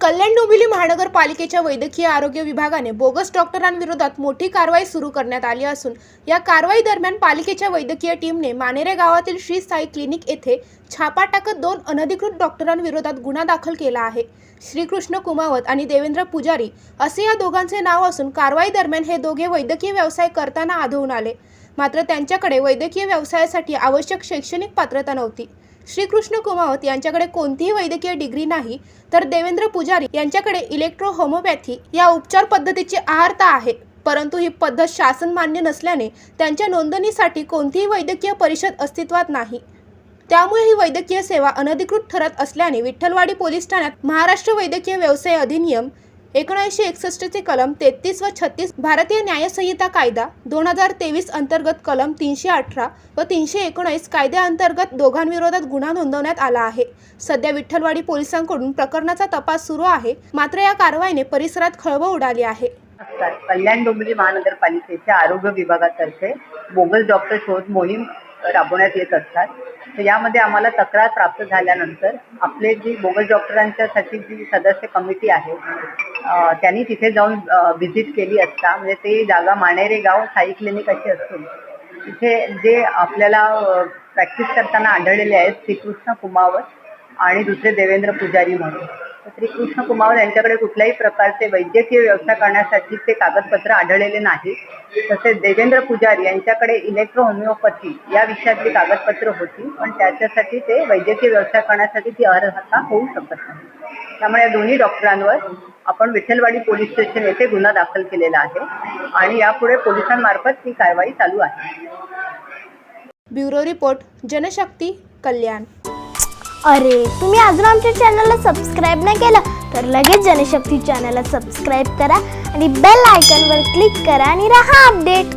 कल्याण डोंबिवली महानगरपालिकेच्या वैद्यकीय आरोग्य विभागाने बोगस डॉक्टरांविरोधात मोठी कारवाई सुरू करण्यात आली असून या कारवाई दरम्यान पालिकेच्या वैद्यकीय टीमने मानेरे गावातील श्री साई क्लिनिक येथे छापा टाकत दोन अनधिकृत डॉक्टरांविरोधात गुन्हा दाखल केला आहे. श्रीकृष्ण कुमावत आणि देवेंद्र पुजारी असे या दोघांचे नाव असून कारवाई दरम्यान हे दोघे वैद्यकीय व्यवसाय करताना आढळून आले. मात्र त्यांच्याकडे वैद्यकीय व्यवसायासाठी आवश्यक शैक्षणिक पात्रता नव्हती. श्रीकृष्ण कुमावत यांच्याकडे कोणतीही वैद्यकीय डिग्री नाही तर देवेंद्र पुजारी यांच्याकडे इलेक्ट्रो होमोपॅथी या उपचार पद्धतीची आहारता आहे. परंतु ही पद्धत शासन मान्य नसल्याने त्यांच्या नोंदणीसाठी कोणतीही वैद्यकीय परिषद अस्तित्वात नाही. त्यामुळे ही वैद्यकीय सेवा अनधिकृत ठरत असल्याने विठ्ठलवाडी पोलीस ठाण्यात महाराष्ट्र वैद्यकीय व्यवसाय अधिनियम एकोणऐंशी एकसष्टचे कलम तेहतीस व छत्तीस भारतीय न्यायसंहिता कायदा दोन हजार तेवीस अंतर्गत कलम तीनशे अठरा व तीनशे एकोणीस कायद्याअंतर्गत दोघांविरोधात गुन्हा नोंदवण्यात आला आहे. सध्या विठ्ठलवाडी पोलिसांकडून प्रकरणाचा तपास सुरू आहे. मात्र या कारवाईने परिसरात खळबळ उडाली आहे. कल्याण डोंबिवली महानगरपालिकेच्या आरोग्य विभागातर्फे बोगस डॉक्टर शोध मोहीम राबवण्यात येत असतात. तर यामध्ये आम्हाला तक्रार प्राप्त झाल्यानंतर आपले जी बोगस डॉक्टरांच्यासाठी जी सदस्य कमिटी आहे त्यांनी तिथे जाऊन व्हिजिट केली असता. म्हणजे ते जागा माणेरे गाव साई क्लिनिक अशी असून तिथे जे आपल्याला प्रॅक्टिस करताना आढळलेले आहेत श्रीकृष्ण कुमावत आणि दुसरे देवेंद्र पुजारी म्हणून. तर श्रीकृष्ण कुमार यांच्याकडे कुठल्याही प्रकारचे वैद्यकीय व्यवसाय करण्यासाठीचे कागदपत्र आढळलेले नाही. तसेच देवेंद्र पुजारी यांच्याकडे इलेक्ट्रो होमिओपॅथी या विषयातली कागदपत्र होती पण त्याच्यासाठी ते वैद्यकीय व्यवसाय करण्यासाठी ती अर्हता होऊ शकत नाही. त्यामुळे या दोन्ही डॉक्टरांवर आपण विठ्ठलवाडी पोलीस स्टेशन येथे गुन्हा दाखल केलेला आहे आणि यापुढे पोलिसांमार्फत ती कारवाई चालू आहे. Bureau report Janshakti Kalyan. अरे तुम्ही अजून आमच्या चॅनलला सबस्क्राईब नाही केलं तर लगेच जनशक्ती चॅनलला सबस्क्राईब करा आणि बेल आयकॉनवर क्लिक करा आणि राहा अपडेट